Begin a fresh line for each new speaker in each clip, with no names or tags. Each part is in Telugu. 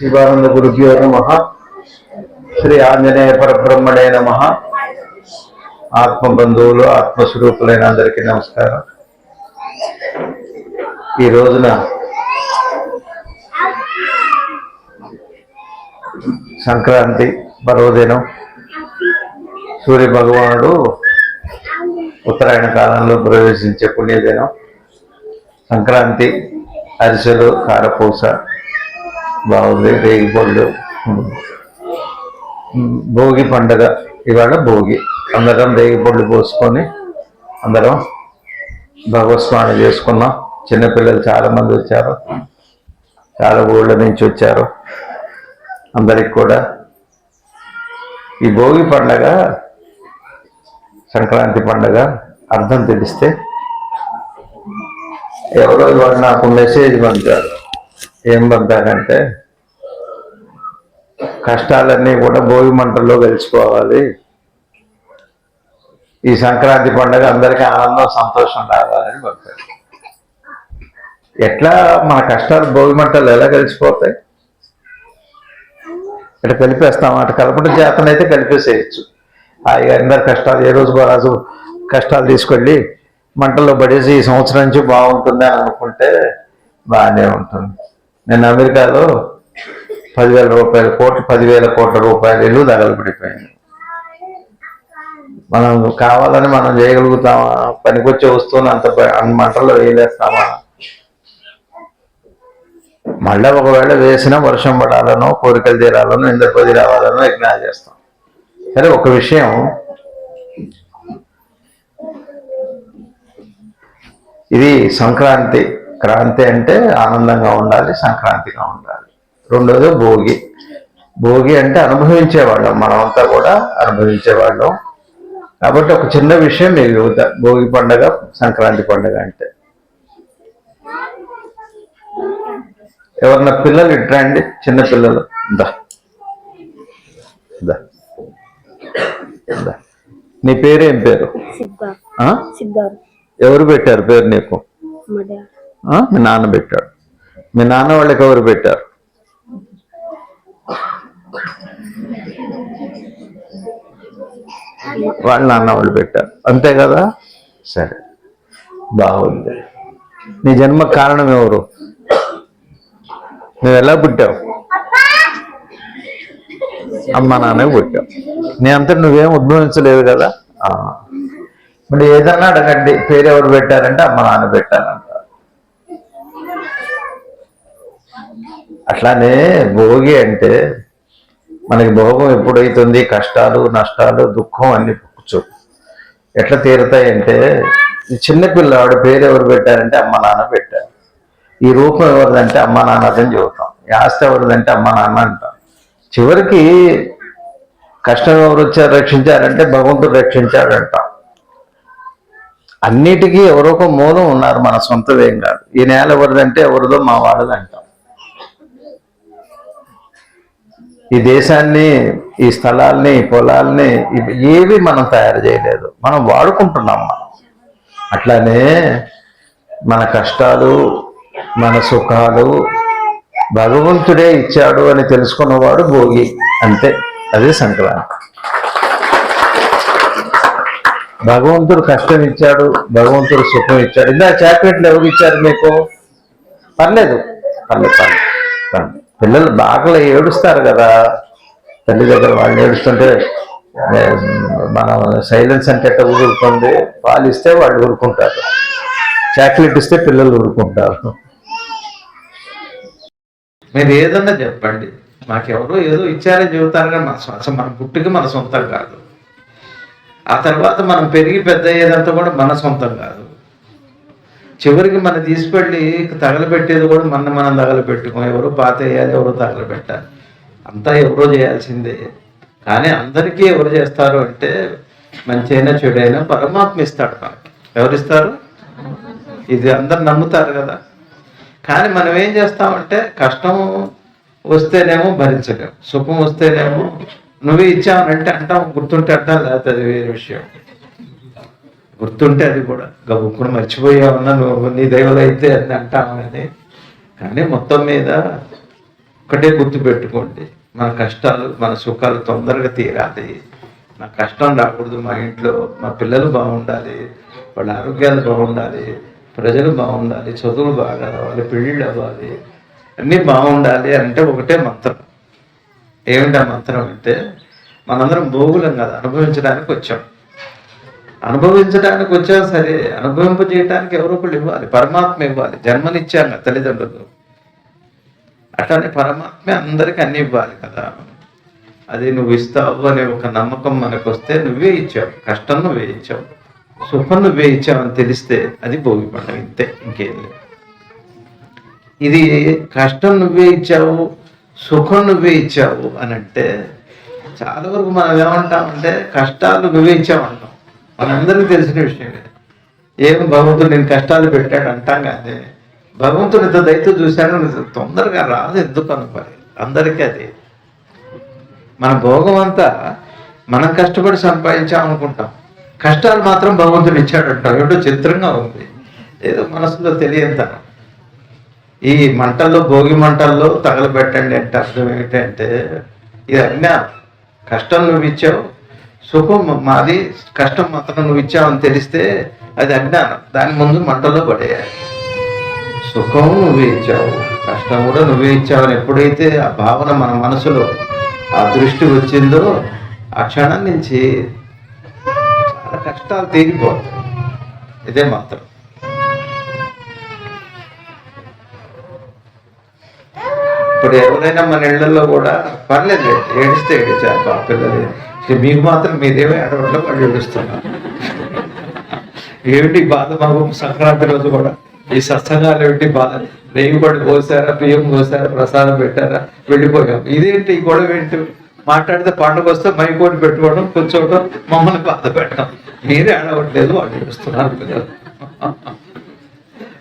శివానంద గురుభ్యో నమ. శ్రీ ఆంజనేయ పరబ్రహ్మణే నమ. ఆత్మ బంధువులు ఆత్మస్వరూపులైన అందరికీ నమస్కారం. ఈ రోజున సంక్రాంతి పర్వదినం. సూర్య భగవానుడు ఉత్తరాయణ కాలంలో ప్రవేశించే పుణ్యదినం. సంక్రాంతి అరిసెలు కారపూస బాగుంది రేగి పళ్ళు భోగి పండగ. ఇవాళ భోగి. అందరం రేగి పళ్ళు పోసుకొని అందరం భగవత్స్మరణ చేసుకున్నాం. చిన్నపిల్లలు చాలామంది వచ్చారు. చాలా ఊళ్ళ నుంచి వచ్చారు. అందరికి కూడా ఈ భోగి పండగ సంక్రాంతి పండగ అర్థం తెలిస్తే ఎవరో ఇవాళ నాకు మెసేజ్ పంపారు. ఏం పంపారంటే కష్టాలన్నీ కూడా భోగి మంటల్లో కలిసిపోవాలి ఈ సంక్రాంతి పండుగ అందరికీ ఆనందం సంతోషం రావాలని పంపారు ఎట్లా మన కష్టాలు భోగి మంటలు ఎలా కలిసిపోతాయి ఇట్లా కలిపేస్తాం అటు కలపడం చేతనైతే కలిపేసేయచ్చు. హాయిగా అందరి కష్టాలు ఏ రోజు రాజు కష్టాలు తీసుకెళ్ళి మంటల్లో పడేసి ఈ సంవత్సరం నుంచి బాగుంటుంది అని అనుకుంటే బాగానే ఉంటుంది. నేను అమెరికాలో పదివేల రూపాయల కోట్లు పదివేల కోట్ల రూపాయలు ఇల్లు తగలబడిపోయింది మనం కావాలని మనం చేయగలుగుతామా? పనికొచ్చే వస్తువుని అంత అన్ని మంటల్లో వేయలేస్తామా? మళ్ళీ ఒకవేళ వేసినా వర్షం పడాలనో కోరికలు తీరాలనో ఇంద్రపది రావాలనో ఇగ్నార్ చేస్తాం. సరే ఒక విషయం. ఇది సంక్రాంతి. క్రాంతి అంటే ఆనందంగా ఉండాలి సంక్రాంతిగా ఉండాలి. రెండోది భోగి. భోగి అంటే అనుభవించేవాళ్ళం మనమంతా కూడా అనుభవించేవాళ్ళం. కాబట్టి ఒక చిన్న విషయం మీకు చెబుతా భోగి పండగ సంక్రాంతి పండగ అంటే. ఎవరన్నా పిల్లలు ఇట్రా అండి? చిన్న పిల్లలు. దా. దా. నీ పేరేం పేరు? ఎవరు పెట్టారు పేరు నీకు? ఆ? మీ నాన్న పెట్టాడు. మీ నాన్న వాళ్ళకి ఎవరు పెట్టారు? వాళ్ళ నాన్న వాళ్ళు పెట్టారు. అంతే కదా? సరే. బాగుంది. నీ జన్మ కారణం ఎవరు? నువ్వు ఎలా పుట్టావు? అమ్మ నాన్న పుట్టావు. నీ అంతా నువ్వేం ఉద్భవించలేదు కదా? మరి ఏదన్నా అడగండి. పేరు ఎవరు పెట్టారంటే అమ్మ నాన్న పెట్టారంట. అట్లానే భోగి అంటే మనకి భోగం ఎప్పుడైతుంది? కష్టాలు నష్టాలు దుఃఖం అన్ని పుచ్చు. ఎట్లా తీరుతాయంటే ఈ చిన్న పిల్లవాడు పేరు ఎవరు పెట్టారంటే అమ్మ నాన్న పెట్టారు. ఈ రూపం ఎవరిదంటే అమ్మ నాన్నదని చెబుతాం. ఈ ఆస్తి ఎవరిదంటే అమ్మ నాన్న అంటాం. చివరికి కష్టం ఎవరు వచ్చారు రక్షించారంటే భగవంతుడు రక్షించాడు అంటాం. అన్నిటికీ ఎవరో ఒక మూలం ఉన్నారు మన సొంతదేం కాదు. ఈ నేల ఎవరిదంటే ఎవరిదో మా వాళ్ళది అంటాం ఈ దేశాన్ని ఈ స్థలాల్ని పొలాల్ని ఇవి ఏవి మనం తయారు చేయలేదు. మనం వాడుకుంటున్నాం మనం. అట్లానే మన కష్టాలు మన సుఖాలు భగవంతుడే ఇచ్చాడు అని తెలుసుకున్నవాడు భోగి. అంతే. అదే సంక్రాంతి. భగవంతుడు కష్టం ఇచ్చాడు భగవంతుడు సుఖం ఇచ్చాడు. ఇందా చాక్లెట్లు ఎవరు ఇచ్చారు మీకు? పర్లేదు. పర్లేదు పర్లేదు పర్లేదు. పిల్లలు బాగా ఏడుస్తారు కదా. తల్లి దగ్గర వాళ్ళు ఏడుస్తుంటే మనం సైలెన్స్ అంటే ఎట్ట ఊరుకుంటుంది పాలు ఇస్తే వాళ్ళు ఊరుకుంటారు. చాక్లెట్ ఇస్తే పిల్లలు ఊరుకుంటారు. మీరు ఏదన్నా చెప్పండి. మాకెవరో ఏదో ఇచ్చారని చెబుతారు కానీ మన సొ- అసలు మన పుట్టుక మన సొంతం కాదు. ఆ తర్వాత మనం పెరిగి పెద్ద అయ్యేదంతా కూడా మన సొంతం కాదు. చివరికి మనం తీసుకెళ్ళి తగలబెట్టేది కూడా మన మనం తగలబెట్టుకోం. ఎవరో పాత వేయాలి ఎవరో తగలబెట్టాలి. అంతా ఎవరో చేయాల్సిందే. కానీ అందరికీ ఎవరు చేస్తారు అంటే మంచి అయినా చెడైనా పరమాత్మ ఇస్తాడు మనకి. ఎవరిస్తారు? ఇది అందరు నమ్ముతారు కదా. కానీ మనం ఏం చేస్తామంటే కష్టం వస్తేనేమో భరించలేము సుఖం వస్తేనేమో నువ్వే ఇచ్చావనంటే అంటాం గుర్తుంటే అంటాం లేకపోతే అది వేరే విషయం. గుర్తుంటే అది కూడా. గబుక్కును మర్చిపోయావన్నా నువ్వు నీ దైవలు అయితే అని అంటాము కానీ మొత్తం మీద ఒక్కటే గుర్తుపెట్టుకోండి మన కష్టాలు మన సుఖాలు తొందరగా తీరాలి. నా కష్టం రాకూడదు. మా ఇంట్లో మా పిల్లలు బాగుండాలి. వాళ్ళ ఆరోగ్యాలు బాగుండాలి. ప్రజలు బాగుండాలి. చదువులు బాగా రావాలి. పెళ్ళిళ్ళు అవ్వాలి. అన్నీ బాగుండాలి అంటే ఒకటే మంత్రం. ఏమిటి ఆ మంత్రం అంటే మనందరం భోగులం కదా. అనుభవించడానికి వచ్చాం. అనుభవించడానికి వచ్చా సరే అనుభవింపజేయడానికి ఎవరో ఒకళ్ళు ఇవ్వాలి పరమాత్మ ఇవ్వాలి జన్మనిచ్చాను తల్లిదండ్రులు. అట్లానే పరమాత్మ అందరికి అన్ని ఇవ్వాలి కదా. అది నువ్వు ఇస్తావు అనే ఒక నమ్మకం మనకు వస్తే నువ్వే ఇచ్చావు కష్టం నువ్వే ఇచ్చావు సుఖం నువ్వే ఇచ్చావు అని తెలిస్తే అది భోగి పండుగ ఇంతే ఇంకేం లేదు. ఇది కష్టం నువ్వే ఇచ్చావు సుఖం నువ్వే ఇచ్చావు అని అంటే చాలా వరకు మనం ఏమంటామంటే కష్టాలు నువ్వే ఇచ్చావు అంటాం. మనందరికీ తెలిసిన విషయం ఏం భగవంతుడు నేను కష్టాలు పెట్టాడు అంటాం కానీ భగవంతుడు ఇంత దయతో చూశాను తొందరగా రాదు ఎందుకు అనుకోవాలి అందరికీ అది. మన భోగం అంతా మనం కష్టపడి సంపాదించాం అనుకుంటాం. కష్టాలు మాత్రం భగవంతుడు ఇచ్చాడు అంటాం ఏమిటో చిత్రంగా ఉంది. ఏదో మనసులో తెలియంతనం ఈ మంటల్లో భోగి మంటల్లో తగలబెట్టండి అంటే అర్థం ఏంటంటే ఇది అజ్ఞానం కష్టం నువ్వు ఇచ్చావు సుఖం మాది కష్టం మాత్రం నువ్వు ఇచ్చావని తెలిస్తే అది అజ్ఞానం. దాని ముందు మంటలో పడేయాలి. సుఖం నువ్వే ఇచ్చావు కష్టం కూడా నువ్వే ఇచ్చావని ఎప్పుడైతే ఆ భావన మన మనసులో ఆ దృష్టి వచ్చిందో ఆ క్షణం నుంచి చాలా కష్టాలు తీరిపోతాయి. ఇదే మాత్రం. ఇప్పుడు ఎవరైనా మన ఇళ్ళలో కూడా పర్లేదు ఏడిస్తే ఏడిచారు మా పిల్లలు. మీకు మాత్రం మీరేమీ అడవట్లో వాళ్ళు ఏడుస్తున్నారు. ఏమిటి బాధ మాకు? సంక్రాంతి రోజు కూడా ఈ సత్సంగాలు ఏమిటి బాధ? రేగుబడి పోసారా బియ్యం పోసారా ప్రసాదం పెట్టారా? వెళ్ళిపోయాం. ఇదేంటి ఈ గొడవ ఏంటి? మాట్లాడితే పండుగ వస్తే మైకోటి పెట్టుకోవడం కూర్చోవడం మమ్మల్ని బాధ పెట్టడం. మీరే అడవట్లేదు వాళ్ళు ఏడుస్తున్నారు పిల్లలు.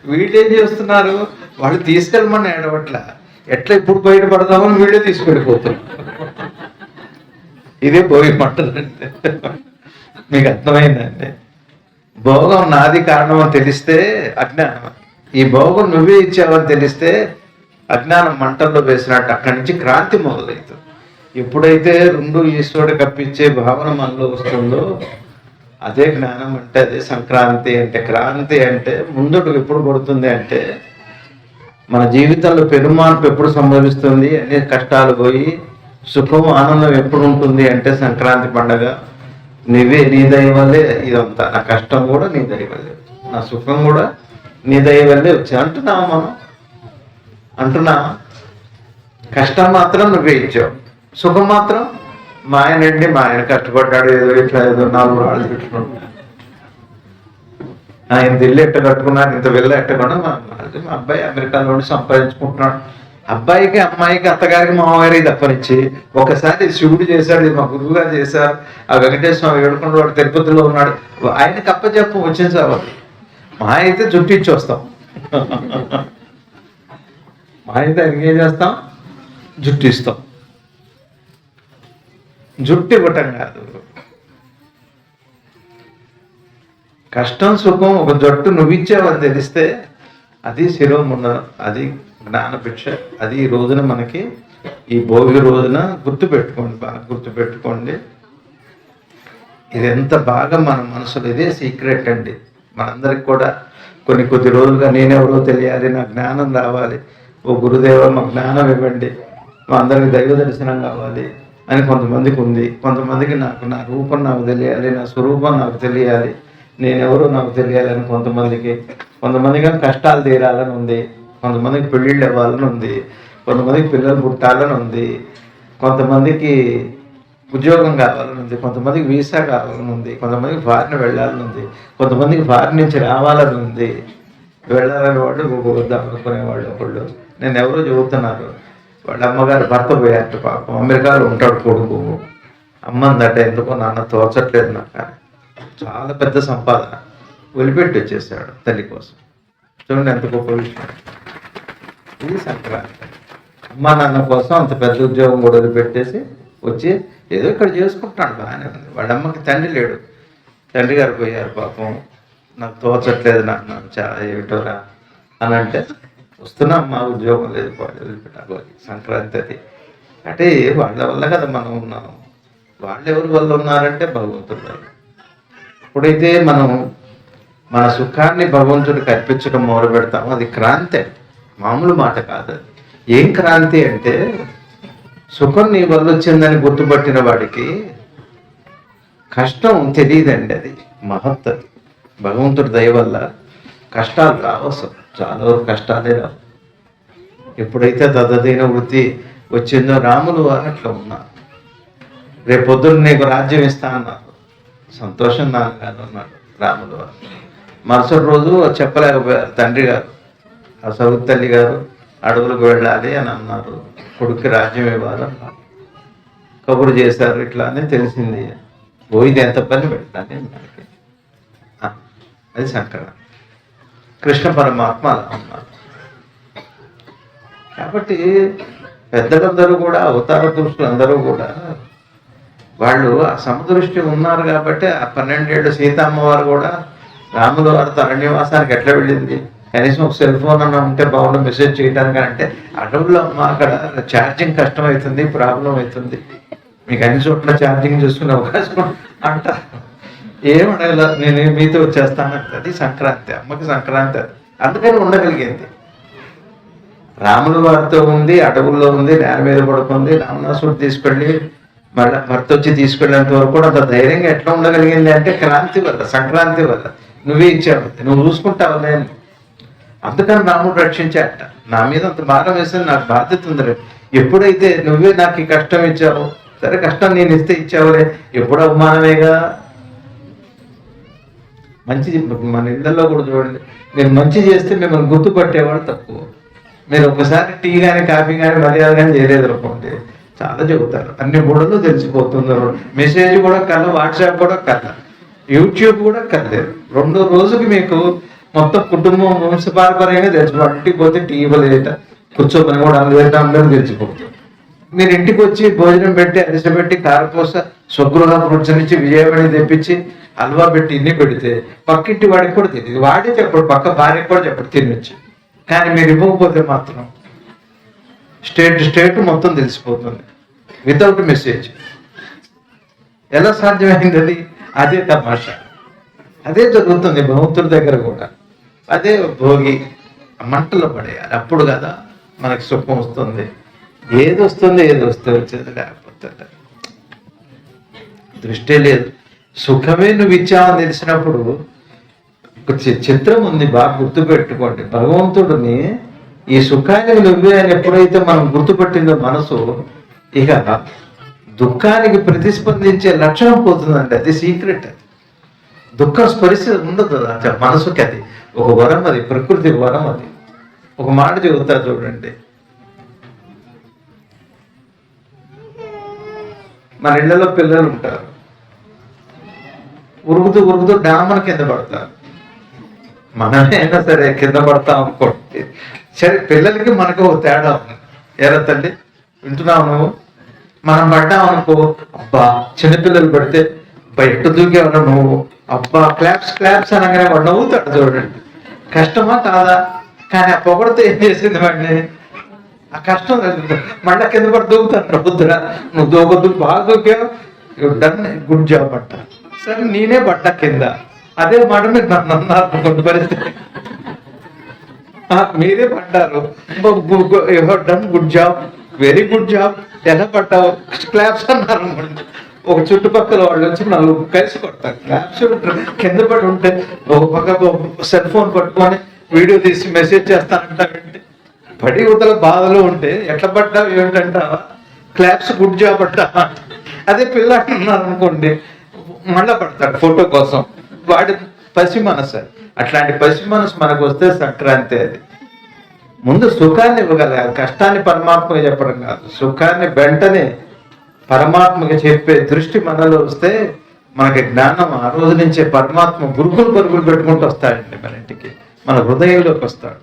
వీళ్ళు ఏం చేస్తున్నారు? వాళ్ళు తీసుకెళ్ళమని ఏడవట్ల. ఎట్లా ఇప్పుడు బయటపడదామని వీళ్ళే తీసుకెళ్ళిపోతున్నారు. ఇదే భోగి మంటలంటే మీకు అర్థమైందండి. భోగం నాది కారణం అని తెలిస్తే అజ్ఞానం. ఈ భోగం నువ్వే ఇచ్చావని తెలిస్తే అజ్ఞానం మంటల్లో వేసినట్టు అక్కడి నుంచి క్రాంతి మొదలవుతుంది ఎప్పుడైతే రెండు ఈశ్వరుడు కప్పించే భావన మనలో వస్తుందో అదే జ్ఞానం అంటే అదే సంక్రాంతి అంటే క్రాంతి అంటే ముందుకు ఎప్పుడు పడుతుంది అంటే మన జీవితంలో పెరుమార్పు ఎప్పుడు సంభవిస్తుంది అనే కష్టాలు పోయి సుఖం ఆనందం ఎప్పుడు ఉంటుంది అంటే సంక్రాంతి పండగ. నువ్వే నీ దయ వల్లే ఇదంతా. నా కష్టం కూడా నీ దయ వల్లే. నా సుఖం కూడా నీ దయ వల్లే వచ్చి అంటున్నావా మనం? అంటున్నావా? కష్టం మాత్రం నువ్వే ఇచ్చావు. సుఖం మాత్రం మా ఆయన అండి మా ఆయన కష్టపడ్డాడు ఏదో ఇట్లా ఏదో నాలుగు రాళ్ళు పెట్టుకున్నాడు ఆయన ఇల్లు ఎట్ట కట్టుకున్నాడు ఇంత వెళ్ళి ఎట్టకుండా మా మా అబ్బాయి అమెరికాలో సంపాదించుకుంటున్నాడు. అబ్బాయికి అమ్మాయికి అత్తగారికి మామగారికి తప్పనిచ్చి ఒకసారి శివుడు చేశాడు మా గురువు గారు చేశారు. ఆ వెంకటేశ్వర స్వామి ఏడుకుండా వాడు తిరుపతిలో ఉన్నాడు. ఆయన కప్ప చెప్పు వచ్చింది సార్ మా అయితే జుట్టు ఇచ్చి వస్తాం. మా అయితే ఆయనకి ఏం చేస్తాం? జుట్టు ఇస్తాం. జుట్టు ఇవ్వటం కాదు. కష్టం సుఖం ఒక జట్టు నువ్విచ్చావని తెలిస్తే అది శిరోముండనం అది జ్ఞానభిక్ష. అది ఈ రోజున మనకి ఈ భోగి రోజున గుర్తుపెట్టుకోండి బాగా గుర్తుపెట్టుకోండి. ఇది ఎంత బాగా మన మనసులో ఇదే సీక్రెట్ అండి. మనందరికి కూడా కొన్ని కొద్ది రోజులుగా నేనెవరో తెలియాలి నా జ్ఞానం రావాలి. ఓ గురుదేవ మా జ్ఞానం ఇవ్వండి. మా అందరికి దైవ దర్శనం కావాలి అని కొంతమందికి ఉంది. కొంతమందికి నాకు నా రూపం నాకు తెలియాలి నా స్వరూపం నాకు తెలియాలి. నేనెవరో నాకు తెలియాలని కొంతమందికి కొంతమందికి కష్టాలు తీరాలని ఉంది. కొంతమందికి పెళ్ళిళ్ళు ఇవ్వాలని ఉంది కొంతమందికి పిల్లలు పుట్టాలని ఉంది కొంతమందికి ఉద్యోగం కావాలని ఉంది కొంతమందికి వీసా కావాలని ఉంది కొంతమందికి ఫారిన్ వెళ్ళాలని ఉంది కొంతమందికి ఫారిన్ నుంచి రావాలని ఉంది. వెళ్ళాలని వాళ్ళు వద్దాం అనుకునే ఒకళ్ళు. నేను ఎవరో చెబుతున్నారు వాళ్ళ అమ్మగారు భర్త పోయారట పాపం అమెరికాలో ఉంటాడు కొడుకు. అమ్మందట ఎందుకో నాన్న తోచట్లేదు నాకు చాలా పెద్ద సంపాదన. వదిలిపెట్టి వచ్చేసాడు తల్లి కోసం. చూడండి ఎంత గొప్ప విషయం. ఇది సంక్రాంతి. అమ్మ నాన్న కోసం అంత పెద్ద ఉద్యోగం కూడా వదిలిపెట్టేసి వచ్చి ఏదో ఇక్కడ చేసుకుంటాడు బాగానే ఉంది. వాళ్ళ అమ్మకి తండ్రి లేడు. తండ్రి గారు పోయారు పాపం. నాకు తోచట్లేదు నాన్న చాలా ఏమిటోరా అని అంటే వస్తున్నాం మా ఉద్యోగం లేదు వదిలిపెట్టాలి. సంక్రాంతి అది. అంటే వాళ్ళ వల్ల కదా మనం ఉన్నాం. వాళ్ళు ఎవరి వల్ల ఉన్నారంటే భగవంతుడు వల్ల. ఎప్పుడైతే మనం మన సుఖాన్ని భగవంతుడికి అర్పించడం మొదలు పెడతామో అది క్రాంతి మామూలు మాట కాదు. ఏం క్రాంతి అంటే సుఖం నీ వల్ల వచ్చిందని గుర్తుపట్టిన వాడికి కష్టం తెలియదండి అది మహత్ భగవంతుడి దయ వల్ల కష్టాలు రావచ్చు చాలా వరకు కష్టాలే రావు. ఎప్పుడైతే తదదైన వృత్తి వచ్చిందో రాములు అన్నట్లు అట్లా ఉన్నారు. రేపు నీకు రాజ్యం ఇస్తా అన్నారు. సంతోషం నాన్నగారు అన్నాడు రాములు మరుసటి రోజు చెప్పలేకపోయారు తండ్రి గారు. ఆ సౌత్ తల్లి గారు అడవులకు వెళ్ళాలి అని అన్నారు. కొడుక్కి రాజ్యం ఇవ్వాలి? కబురు చేశారు ఇట్లా అని తెలిసింది. పోయింది ఎంత పని పెట్టాలి? మనకి అది సంక్రాంతి కృష్ణ పరమాత్మ అలా ఉన్నారు కాబట్టి పెద్దలందరూ కూడా అవతార పురుషులు అందరూ కూడా వాళ్ళు ఆ సమదృష్టి ఉన్నారు కాబట్టి ఆ పన్నెండేళ్ళు సీతమ్మవారు కూడా రాముల వారి అరణ్యవాసానికి ఎట్లా వెళ్ళింది? కనీసం ఒక సెల్ ఫోన్ అన్న ఉంటే బాగుండు మెసేజ్ చేయడానికి అంటే అడవుల్లో అమ్మ అక్కడ ఛార్జింగ్ కష్టం అవుతుంది ప్రాబ్లం అవుతుంది. మీకు అన్ని చోట్ల ఛార్జింగ్ చేసుకునే అవకాశం అంట. ఏం నేను మీతో వచ్చేస్తాను అది సంక్రాంతి అమ్మకి సంక్రాంతి అది. అందుకని ఉండగలిగింది. రాముల వారితో ఉంది అడవుల్లో ఉంది నేల మీద పడుకుంది రామనాసుడు తీసుకెళ్ళి మళ్ళీ భర్త వచ్చి తీసుకెళ్ళేంత వరకు కూడా అంత ధైర్యంగా ఎట్లా ఉండగలిగింది అంటే క్రాంతి వల్ల సంక్రాంతి వల్ల. నువ్వే ఇచ్చావు నువ్వు చూసుకుంటావు నేను. అందుకని రాముడు రక్షించాట నా మీద అంత భారం వేసింది నాకు బాధ్యత ఉంది ఎప్పుడైతే నువ్వే నాకు ఈ కష్టం ఇచ్చావు సరే కష్టం నేను ఇస్తే ఇచ్చావులే ఎప్పుడు అవమానమేగా మంచి మన ఇళ్ళల్లో కూడా చూడండి నేను మంచి చేస్తే మిమ్మల్ని గుర్తుపట్టేవాడు తక్కువ. మీరు ఒకసారి టీ కానీ కాఫీ కానీ మర్యాద కానీ చేయలేదు అనుకోండి చాలా చెబుతారు. అన్ని బుడలు తెలిసిపోతున్నారు. మెసేజ్ కూడా కల వాట్సాప్ కూడా కల యూట్యూబ్ కూడా కలలేదు. రెండో రోజుకి మీకు మొత్తం కుటుంబం వంశపారపరంగా తెలిసిపోతుంది ఇంటికి పోతే టీ ఇవ్వలేట కూర్చోమని కూడా అందరికీ అందరూ తెలిసిపోతుంది మీరు ఇంటికి వచ్చి భోజనం పెట్టి అరిసె పెట్టి కారపూస స్వగృహ ఫ్రూట్స్ నుంచి విజయవాడ తెప్పించి హల్వా పెట్టి ఇన్ని పెడితే పక్కింటి వాడికి కూడా తెలియదు. వాడే చెప్పడు పక్క భార్యకి కూడా చెప్పడు తినొచ్చు. కానీ మీరు ఇవ్వకపోతే మాత్రం స్టేట్ స్టేట్ మొత్తం తెలిసిపోతుంది. Without message. ఎలా సాధ్యమైంది అది? అదే తమాషా. అదే జరుగుతుంది భగవంతుడి దగ్గర కూడా. అదే భోగి మంటలు పడేయాలి. అప్పుడు కదా మనకి సుఖం వస్తుంది. ఏది వస్తుంది ఏది వస్తే వచ్చేది లేకపోతే లేదు. దృష్టి లేదు. సుఖమే నువ్వు ఇచ్చావని తెలిసినప్పుడు ఒక చిత్రం ఉంది బాగా గుర్తుపెట్టుకోండి. భగవంతుడిని ఈ సుఖానికి నువ్వే అని ఎప్పుడైతే మనం గుర్తుపట్టిందో మనసు ఇక దుఃఖానికి ప్రతిస్పందించే లక్షణం పోతుందండి. అది సీక్రెట్. అది దుఃఖం స్పరిశ ఉండదు మనసుకి అది ఒక వరం అది ప్రకృతి వరం అది. ఒక మాట చెబుతారు చూడండి. మన ఇళ్ళలో పిల్లలు ఉంటారు. ఉరుగుతూ ఉరుకుతూ డామన కింద పడతారు. మనమే అయినా సరే కింద పడతాం అనుకోండి. సరే పిల్లలకి మనకు ఒక తేడా ఉంది. ఎరా తల్లి వింటున్నావు నువ్వు? మనం పడ్డాం అనుకో అబ్బా చిన్నపిల్లలు పడితే బయట దూకేవన్నా నువ్వు. అబ్బా క్లాప్స్ క్లాప్స్ అనగానే వాడు నవ్వుతాడు చూడండి. కష్టమా కాదా? కానీ ఆ పొగడితో ఏం చేసింది వాడిని? ఆ కష్టం లేదు. మళ్ళా కింద పడి దూకుతాను. వద్దురా నువ్వు దూకొద్దు బాగా దూకావు డన్ గుడ్ జాబ్ అంట సరే నేనే పడ్డా కింద. అదే మాట మీరు నన్ను అన్నారు కొన్ని పరిస్థితి. మీరే పడ్డారు done good job. Very good job. ఎలా పడ్డావు క్లాప్స్ అన్నారు ఒక చుట్టుపక్కల వాళ్ళు వచ్చి నలుగురు కలిసి కొడతారు. క్లాప్స్ కింద పడి ఉంటే ఒక పక్క సెల్ ఫోన్ పట్టుకొని వీడియో తీసి మెసేజ్ చేస్తానంటారంటే పడి ఉతల బాధలో ఉంటే ఎట్లా పడ్డా ఏమిటంటావా? క్లాప్స్ గుడ్ జాబ్ అంటావా? అదే పిల్ల అంటున్నారు అనుకోండి మళ్ళా పడతాడు ఫోటో కోసం. వాడి పసి మనసు. అట్లాంటి పసి మనసు మనకు వస్తే సంక్రాంతి అది. ముందు సుఖాన్ని ఇవ్వగలగాలి. కష్టాన్ని పరమాత్మగా చెప్పడం కాదు. సుఖాన్ని వెంటనే పరమాత్మగా చెప్పే దృష్టి మనలో వస్తే మనకి జ్ఞానం ఆ రోజు నుంచే పరమాత్మ గురుకులు పరుగులు పెట్టుకుంటూ వస్తాడండి మన ఇంటికి మన హృదయంలోకి వస్తాడు.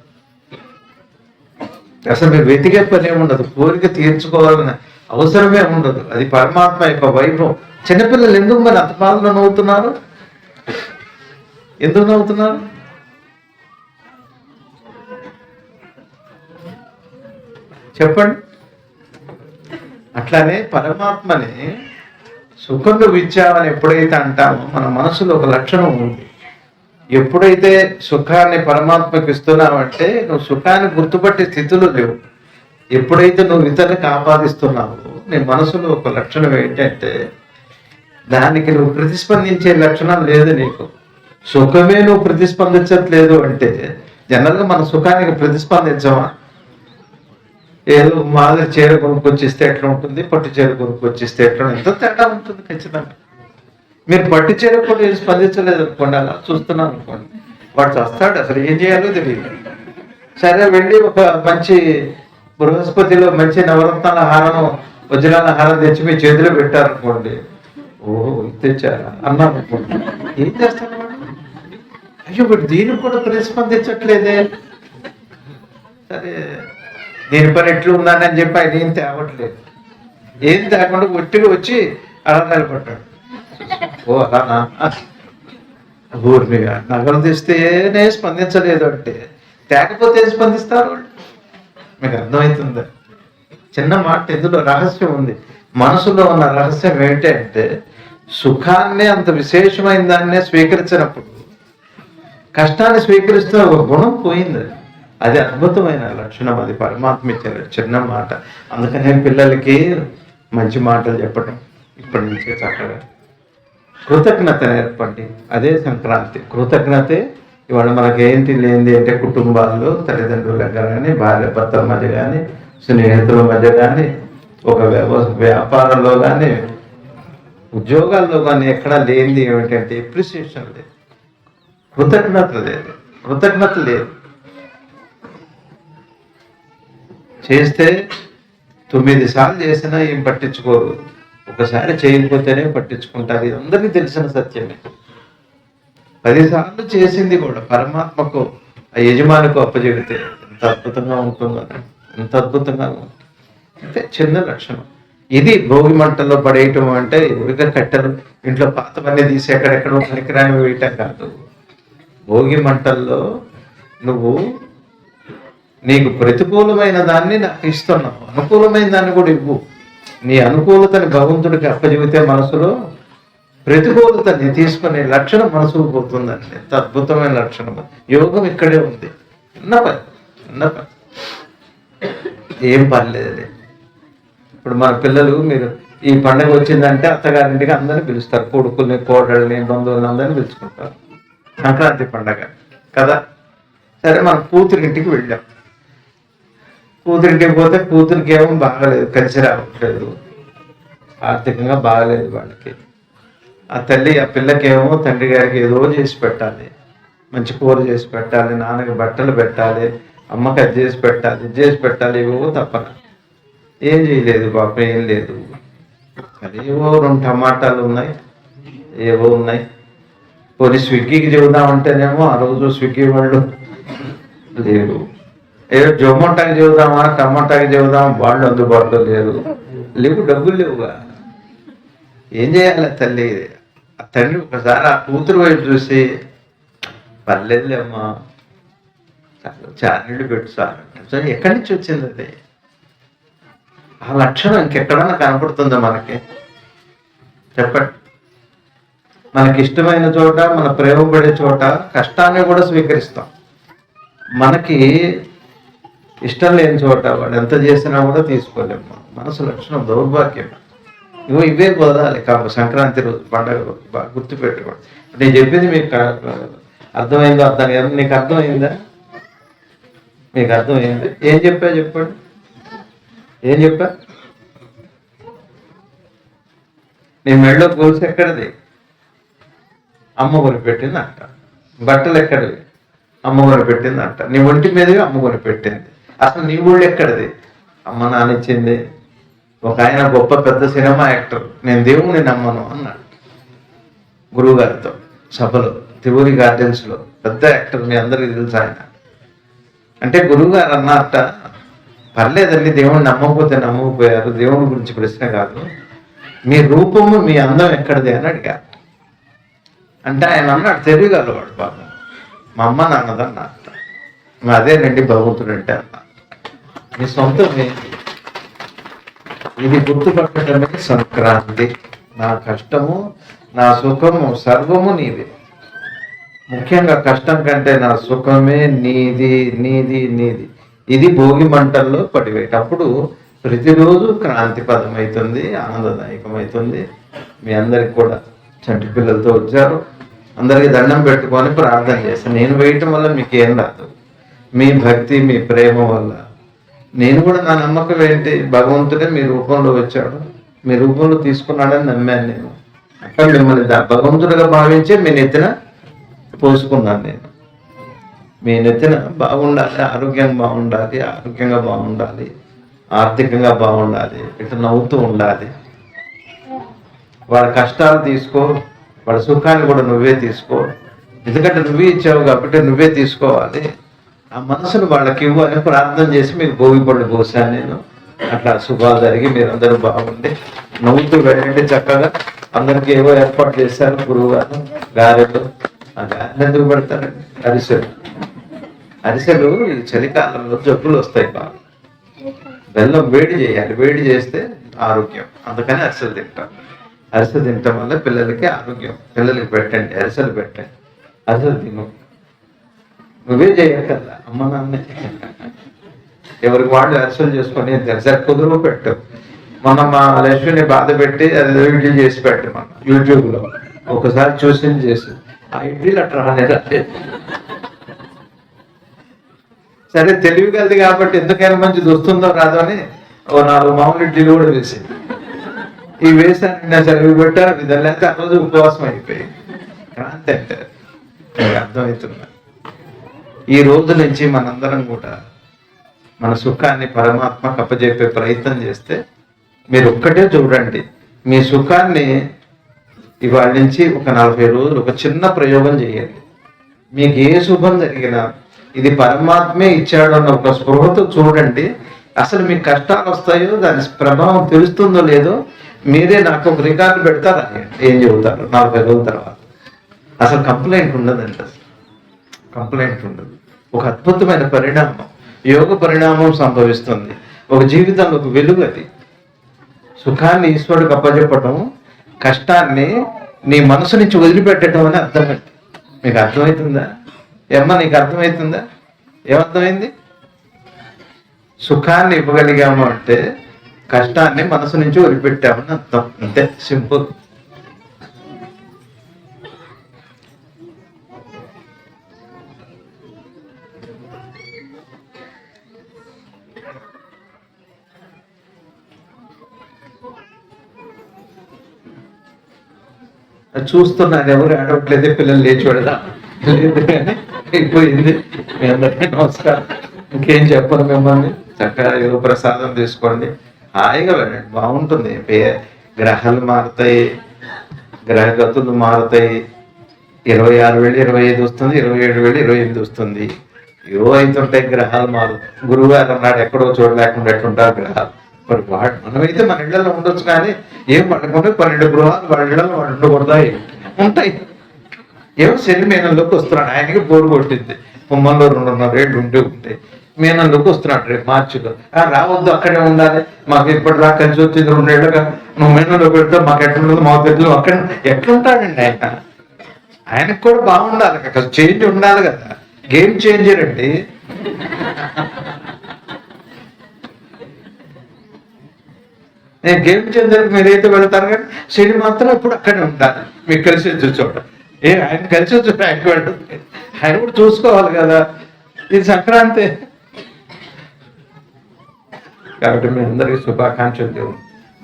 అసలు మీరు వెతికే పని ఏమి ఉండదు కోరిక తీర్చుకోవాలని అవసరమే ఉండదు. అది పరమాత్మ యొక్క వైభవం. చిన్నపిల్లలు ఎందుకు మరి అంత బాధలో నవ్వుతున్నారు? ఎందుకు నవ్వుతున్నారు? చెప్పండి. అట్లానే పరమాత్మని సుఖం నువ్వు ఇచ్చావని ఎప్పుడైతే అంటామో మన మనసులో ఒక లక్షణం ఉంది. ఎప్పుడైతే సుఖాన్ని పరమాత్మకి ఇస్తున్నావంటే నువ్వు సుఖాన్ని గుర్తుపట్టే స్థితిలో లేవు. ఎప్పుడైతే నువ్వు ఇతరులకు ఆపాదిస్తున్నావో నీ మనసులో ఒక లక్షణం ఏంటంటే దానికి నువ్వు ప్రతిస్పందించే లక్షణం లేదు నీకు. సుఖమే నువ్వు ప్రతిస్పందించట్లేదు అంటే జనరల్గా మన సుఖానికి ప్రతిస్పందించవా ఏదో మాదిరి చీర కొనుక్కొచ్చిస్తే ఎట్లా ఉంటుంది? పట్టు చీర కొనుక్కొచ్చిస్తే ఎట్లా ఉంటుంది? ఎంతో తేడా ఉంటుంది ఖచ్చితంగా. మీరు పట్టు చీర కూడా స్పందించలేదు అనుకోండి అలా చూస్తున్నాను అనుకోండి. వాడు వస్తాడు అసలు ఏం చేయాలో తెలియదు. సరే వెళ్ళి ఒక మంచి బృహస్పతిలో మంచి నవరత్నాల హారం వజ్రాల హారం తెచ్చి మీ చేతిలో పెట్టారనుకోండి. ఓ తెచ్చారా? అన్నాను అనుకోండి. ఏం చేస్తాను అయ్యో బట్ దీనికి కూడా ప్రతిస్పందించట్లేదే. సరే దీని పని ఎట్లు ఉందని చెప్పి ఆయన ఏం తేవట్లేదు. ఏం తేకుండా ఒట్టిగా వచ్చి అలా నిలబడ్డాడు ఓ అలానా ఊరినిగా నగలు తెస్తేనే స్పందించలేదు అంటే తేకపోతే ఏం స్పందిస్తారు మీకు అర్థమవుతుందా? చిన్న మాట ఇందులో రహస్యం ఉంది. మనసులో ఉన్న రహస్యం ఏంటంటే సుఖాన్ని అంత విశేషమైన దాన్నే స్వీకరించినప్పుడు కష్టాన్ని స్వీకరిస్తున్న ఒక గుణం పోయింది. అది అద్భుతమైన లక్షణం అది పరమాత్మ ఇచ్చిన చిన్న మాట. అందుకనే పిల్లలకి మంచి మాటలు చెప్పడం ఇప్పటి నుంచే చక్కగా. కృతజ్ఞత నేర్పండి అదే సంక్రాంతి. కృతజ్ఞతే ఇవాళ మనకి ఏంటి లేనిది అంటే కుటుంబాల్లో తల్లిదండ్రుల దగ్గర కానీ భార్య భర్తల మధ్య కానీ స్నేహితుల మధ్య కానీ ఒక వ్యవ వ్యాపారంలో కానీ ఉద్యోగాల్లో కానీ ఎక్కడా లేనిది ఏమిటంటే ఎప్రిసియేషన్ లేదు. కృతజ్ఞత లేదు. కృతజ్ఞత లేదు. చేస్తే తొమ్మిది సార్లు చేసినా ఏం పట్టించుకోరు. ఒకసారి చేయకపోతేనే పట్టించుకుంటారు. ఇది అందరికీ తెలిసిన సత్యమే. పదిసార్లు చేసింది కూడా పరమాత్మకు ఆ యజమానికి అప్పచెబితే ఎంత అద్భుతంగా ఉంటుందో. ఎంత అద్భుతంగా ఉంటుంది. అంటే చిన్న లక్షణం. ఇది భోగి మంటల్లో పడేయటం అంటే ఊరిక కట్టెలు ఇంట్లో పాతవన్నీ తీసి ఎక్కడెక్కడో పనికిరాని వేయటం కాదు. భోగి మంటల్లో నువ్వు నీకు ప్రతికూలమైన దాన్ని నాకు ఇస్తున్నావు. అనుకూలమైన దాన్ని కూడా ఇవ్వు. నీ అనుకూలతని భగవంతుడికి అప్పజెబితే మనసులో ప్రతికూలతని తీసుకునే లక్షణం మనసుకు పోతుందండి. ఎంత అద్భుతమైన లక్షణం యోగం ఇక్కడే ఉంది. చిన్న పని చిన్న పని. ఏం పర్లేదు ఇప్పుడు మన పిల్లలు మీరు ఈ పండుగ వచ్చిందంటే అత్తగారింటికి అందరిని పిలుస్తారు. కొడుకుల్ని కోడళ్ళని బంధువులని అందరిని పిలుచుకుంటారు. సంక్రాంతి పండగ కదా. సరే మనం కూతురింటికి వెళ్ళాం. కూతురికి పోతే కూతురికి ఏమో బాగలేదు కలిసి రావట్లేదు ఆర్థికంగా బాగలేదు వాళ్ళకి ఆ తల్లి ఆ పిల్లకేమో తండ్రి గారికి ఏదో చేసి పెట్టాలి. మంచి కూర చేసి పెట్టాలి నాన్నకి బట్టలు పెట్టాలి అమ్మకి అది చేసి పెట్టాలి ఇది చేసి పెట్టాలి ఇవో తప్పన ఏం చేయలేదు పాప ఏం లేదు. అది ఏవో రెండు టమాటాలు ఉన్నాయి ఏవో ఉన్నాయి. పోనీ స్విగ్గీకి చెబుదామంటేనేమో ఆ రోజు స్విగ్గీ వాళ్ళు లేవు ఏదో జొమాటోకి చెబుదామా టమాటాకి చెబుదామా వాళ్ళు అందుబాటులో లేరు లేవు డబ్బులు లేవుగా. ఏం చేయాలి తల్లి? ఆ తండ్రి ఒకసారి ఆ కూతురు వైపు చూసి పర్లేదులే అమ్మా చాలు పెట్టు సార్ సరే ఎక్కడి నుంచి వచ్చింది అది? ఆ లక్షణం ఇంకెక్కడన్నా కనపడుతుందా మనకి? చెప్పండి. మనకి ఇష్టమైన చోట మన ప్రేమ పడే చోట కష్టాన్ని కూడా స్వీకరిస్తాం. మనకి ఇష్టం లేని చోట వాడు ఎంత చేసినా కూడా తీసుకోలేము మనసు లక్షణం దౌర్భాగ్యం. నువ్వు ఇవే కుదరాలి కాబట్టి సంక్రాంతి రోజు పండగ రోజు బాగా గుర్తుపెట్టుకోండి. నేను చెప్పింది మీకు అర్థమైందో అర్థం కాదు. నీకు అర్థమైందా? మీకు అర్థమైంది? ఏం చెప్పా చెప్పండి? ఏం చెప్పా? నీ మెళ్ళో గొలుసు ఎక్కడిది? అమ్మ కొని పెట్టింది అంట బట్టలు ఎక్కడివి? అమ్మ కొని పెట్టింది అంట నీ ఒంటి మీదవి అమ్మ కొని పెట్టింది. అసలు నీ ఊళ్ళు ఎక్కడిది? అమ్మ నానిచ్చింది ఒక ఆయన గొప్ప పెద్ద సినిమా యాక్టర్. నేను దేవుణ్ణి నమ్మను అన్నాడు గురువుగారితో. సభలో తిరువురి గార్డెన్స్లో. పెద్ద యాక్టర్ మీ అందరికీ తెలుసు ఆయన? అంటే గురువుగారు అన్నట్ట పర్లేదండి దేవుణ్ణి నమ్మకపోతే నమ్మకపోయారు దేవుని గురించి ప్రశ్న కాదు. మీ రూపము మీ అందం ఎక్కడిది అని అడిగారు. అంటే ఆయన అన్నాడు తెలియగలవాడు బాబు మా అమ్మ నాన్నదన్నట్ట అదేనండి భగవంతుడు అంటే అన్నా మీ సొంతమే ఇది గుర్తుపట్టడమే సంక్రాంతి. నా కష్టము నా సుఖము సర్వము నీవే ముఖ్యంగా కష్టం కంటే నా సుఖమే నీది నీది నీది. ఇది భోగి మంటల్లో పడివేటప్పుడు ప్రతిరోజు క్రాంతి పదం అవుతుంది ఆనందదాయకమవుతుంది మీ అందరికి కూడా చంటి పిల్లలతో వచ్చారు. అందరికీ దండం పెట్టుకొని ప్రార్థన చేస్తాను నేను వేయటం వల్ల మీకు ఏం రాదు. మీ భక్తి మీ ప్రేమ వల్ల నేను కూడా నా నమ్మకం ఏంటి? భగవంతుడే మీ రూపంలో వచ్చాడు. మీ రూపంలో తీసుకున్నాడని నమ్మాను నేను. అక్కడ మిమ్మల్ని భగవంతుడిగా భావించే మీ నెత్తిన పోసుకున్నాను నేను. మీ నెత్తిన బాగుండాలి ఆరోగ్యంగా బాగుండాలి ఆరోగ్యంగా బాగుండాలి ఆర్థికంగా బాగుండాలి ఇట్లా నవ్వుతూ ఉండాలి. వాడి కష్టాలు తీసుకో వాడి సుఖాన్ని కూడా నువ్వే తీసుకో. ఎందుకంటే నువ్వే ఇచ్చావు కాబట్టి నువ్వే తీసుకోవాలి. ఆ మనసును వాళ్ళకి ఇవ్వు అని ప్రార్థన చేసి మీకు భోగి పళ్ళు పోసాను నేను. అట్లా శుభాలు జరిగి మీరందరూ బాగుండి. నవ్వుతూ వెళ్ళండి చక్కగా. అందరికి ఏవో ఏర్పాటు చేశారు గురువు గారు గారెలు. ఆ గారెలు ఎందుకు పెడతారండి అరిసెలు. అరిసెలు ఈ చలికాలంలో జబ్బులు వస్తాయి బాగా. బెల్లం వేడి చేయాలి. వేడి చేస్తే ఆరోగ్యం. అందుకని అరిసెలు తింటాం. అరిసెలు తినటం వల్ల పిల్లలకి ఆరోగ్యం. పిల్లలకి పెట్టండి. అరిసెలు పెట్టండి. అరిసెలు తిను. నువ్వే చేయక్కర్లా అమ్మ నాన్నే ఎవరికి వాళ్ళు అరిసెలు చేసుకొని తెలుసా కుదురు పెట్టు. మనం మా లక్ష్మిని బాధ పెట్టి అది వీడియో చేసి పెట్టు మనం యూట్యూబ్లో. ఒకసారి చూసి చేసి. ఆ ఇడ్లీలు అట్లా రాలేదు? సరే తెలివి కలది కాబట్టి ఎందుకైనా మంచిది వస్తుందో రాదో అని ఓ నాలుగు మామూలు ఇడ్లీలు కూడా వేసింది ఈ వేసాను నేను చదివి పెట్టారు విధాలు లేకపోతే ఆ రోజు ఉపవాసం అయిపోయి. క్రాంతి అంటే అర్థమవుతున్నా ఈ రోజు నుంచి మనందరం కూడా మన సుఖాన్ని పరమాత్మ కప్పజెప్పే ప్రయత్నం చేస్తే మీరు ఒక్కటే చూడండి. మీ సుఖాన్ని ఇవాళ నుంచి ఒక నలభై రోజులు ఒక చిన్న ప్రయోగం చేయండి. మీకు ఏ శుభం జరిగినా ఇది పరమాత్మే ఇచ్చాడు అన్న ఒక స్పృహతో చూడండి. అసలు మీకు కష్టాలు వస్తాయో దాని ప్రభావం తెలుస్తుందో లేదో మీరే నాకు ఒక రికార్డు పెడతారా. ఏం చెబుతారు? నలభై రోజుల తర్వాత. అసలు కంప్లైంట్ ఉండదండి అసలు. కంప్లైంట్ ఉండదు. ఒక అద్భుతమైన పరిణామం యోగ పరిణామం సంభవిస్తుంది. ఒక జీవితంలో ఒక వెలుగు అది. సుఖాన్ని ఈశ్వరుడికి అప్పచెప్పటం కష్టాన్ని నీ మనసు నుంచి వదిలిపెట్టడం అని అర్థమైంది మీకు అర్థమవుతుందా? ఏమన్నా నీకు అర్థమవుతుందా? ఏమర్థమైంది? సుఖాన్ని ఇవ్వగలిగాము అంటే కష్టాన్ని మనసు నుంచి వదిలిపెట్టామని అర్థం. అంతే సింపుల్. చూస్తున్నాను ఎవరు ఆడవట్లేదు పిల్లలు లేచి పెడదాం లేదు కానీ అయిపోయింది. మీ అందరికీ నమస్కారం. ఇంకేం చెప్పను మిమ్మల్ని? చక్కగా యోగ ప్రసాదం తీసుకోండి. హాయిగా వెళ్ళండి బాగుంటుంది. గ్రహాలు మారుతాయి గ్రహగతులు మారుతాయి. ఇరవై ఆరు వేలు ఇరవై ఐదు వస్తుంది ఇరవై ఏడు వేలు ఇరవై ఎనిమిది వస్తుంది. ఏవో అవుతుంటాయి గ్రహాలు మారు. గురువు గారు అన్నాడు ఎక్కడో చూడలేకుండా ఎట్లుంటారు గ్రహాలు. మరి వాడు మనమైతే మన ఇళ్ళలో ఉండొచ్చు కానీ ఏం పడకుండా పన్నెండు గృహాలు వాళ్ళ ఇళ్ళలో వాడు ఉంటాయి. ఏమో శని మీనంలోకి వస్తున్నాడు. ఆయనకి బోరు కొట్టింది. బొమ్మల్లో రెండున్నర ఏళ్ళు ఉండి ఉంటాయి మీనంలోకి వస్తున్నాడు రేపు మార్చిలో. రావద్దు అక్కడే ఉండాలి. మాకు ఇప్పటిదాకా కలిసి వచ్చింది రెండేళ్ళుగా. నువ్వు మీనంలో పెడితే మాకు ఎట్లుండదు మాకు తెలుసు అక్కడ ఎట్లుంటాడండి ఆయన? ఆయనకు కూడా బాగుండాలి కదా. చేంజ్ ఉండాలి కదా. గేమ్ చేంజర్ అండి. నేను గేమ్ చేంజర్కి మీరైతే వెళ్తారు కానీ శని మాత్రం ఇప్పుడు అక్కడే ఉండాలి. మీకు కలిసి వచ్చి ఏ ఆయన కలిసి వచ్చి ఆయనకి వెళ్ళండి ఆయన కూడా చూసుకోవాలి కదా. ఇది సంక్రాంతి. కాబట్టి మీ అందరికీ శుభాకాంక్షలు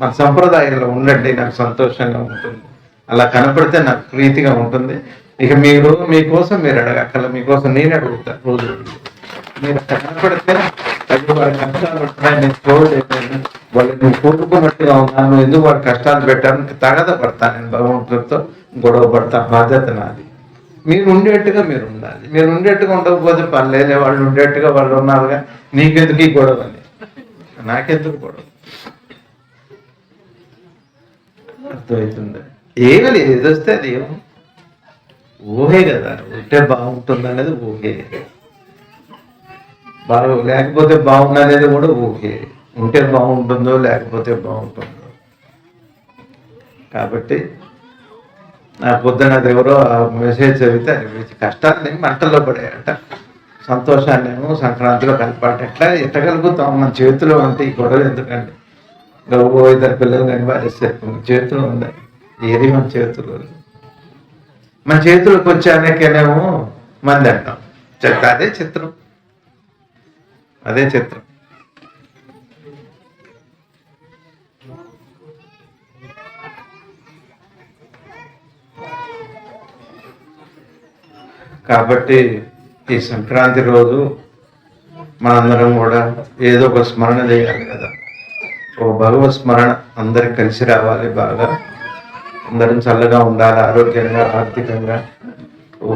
మా మన సంప్రదాయంలో ఉండండి నాకు సంతోషంగా ఉంటుంది. అలా కనపడితే నాకు ప్రీతిగా ఉంటుంది. ఇక మీరు మీకోసం మీరు అడగక్కల మీకోసం నేను అడుగుతా రోజు. మీరు కనపడితే అది వారి కష్టాలు ఉంటున్నాయి నేను చూడలేను వాళ్ళు నువ్వు కోరుకున్నట్టుగా ఉన్నాను ఎందుకు వాడి కష్టాలు పెట్టాను? తగద పడతాను నేను భగవంతుడితో గొడవ పడతా బాధ్యత నాది. మీరు ఉండేట్టుగా మీరు ఉండాలి. మీరు ఉండేట్టుగా ఉండకపోతే పర్లేదు వాళ్ళు ఉండేట్టుగా వాళ్ళు ఉన్నారుగా. నీకెందుకు ఈ గొడవ? అని నాకెందుకు గొడవ? అర్థమవుతుంది ఏమీ లేదు ఏదొస్తే వస్తే అది ఏమో. ఊహే కదా ఉంటే బాగుంటుంది అనేది ఊహే. బాగు లేకపోతే బాగుందనేది కూడా ఊహే. ఉంటే బాగుంటుందో లేకపోతే బాగుంటుందో. కాబట్టి నా పొద్దున అది ఎవరో ఆ మెసేజ్ చదివితే అనిపించి కష్టాన్ని మంటల్లో పడేయట. సంతోషాన్ని ఏమో సంక్రాంతిలో కలపాట ఎట్లా ఎట్టగలుగుతాం మన చేతిలో ఉంటే ఈ గొడవ ఎందుకండి? గౌరవ ఇద్దరు పిల్లలు కానీ వారిస్తే చేతిలో ఉంది ఏది మన చేతిలో? ఉంది మన చేతులకు వచ్చానేకేనేమో మంది అంటాం. చెత్త అదే చిత్రం. అదే చిత్రం. కాబట్టి ఈ సంక్రాంతి రోజు మనందరం కూడా ఏదో ఒక స్మరణ చేయాలి కదా. ఓ భగవత్ స్మరణ అందరికి కలిసి రావాలి బాగా. అందరం చల్లగా ఉండాలి ఆరోగ్యంగా ఆర్థికంగా.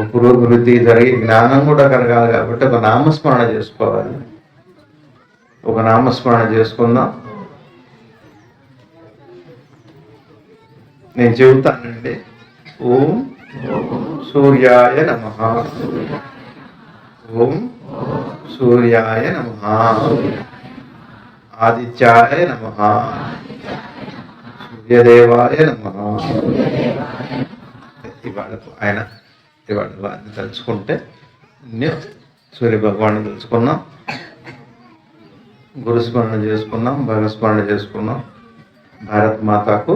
పురోభివృద్ధి జరిగి జ్ఞానం కూడా కలగాలి కాబట్టి ఒక నామస్మరణ చేసుకోవాలి. ఒక నామస్మరణ చేసుకుందాం. నేను చెబుతానండి. ఓం సూర్యాయ నమ. ఓం సూర్యాయ నమ. ఆదిత్యాయ నమ. సూర్యదేవాయ నమ ఇవాళ ఆయన ఇవాళ వారిని తలుచుకుంటే. సూర్య భగవాన్ని తెలుసుకున్నాం గురుస్మరణ చేసుకున్నాం భగస్మరణ చేసుకున్నాం భారత్ మాతాకు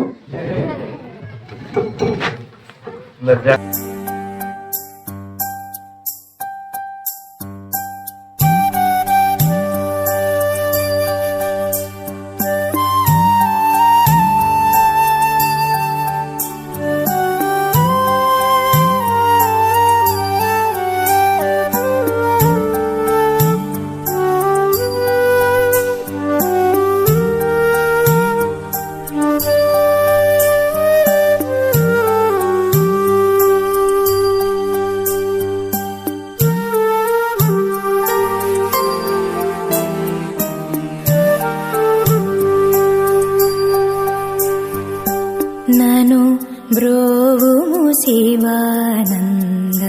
బ్రోవుము శివానంద.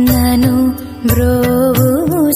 నను బ్రోవుము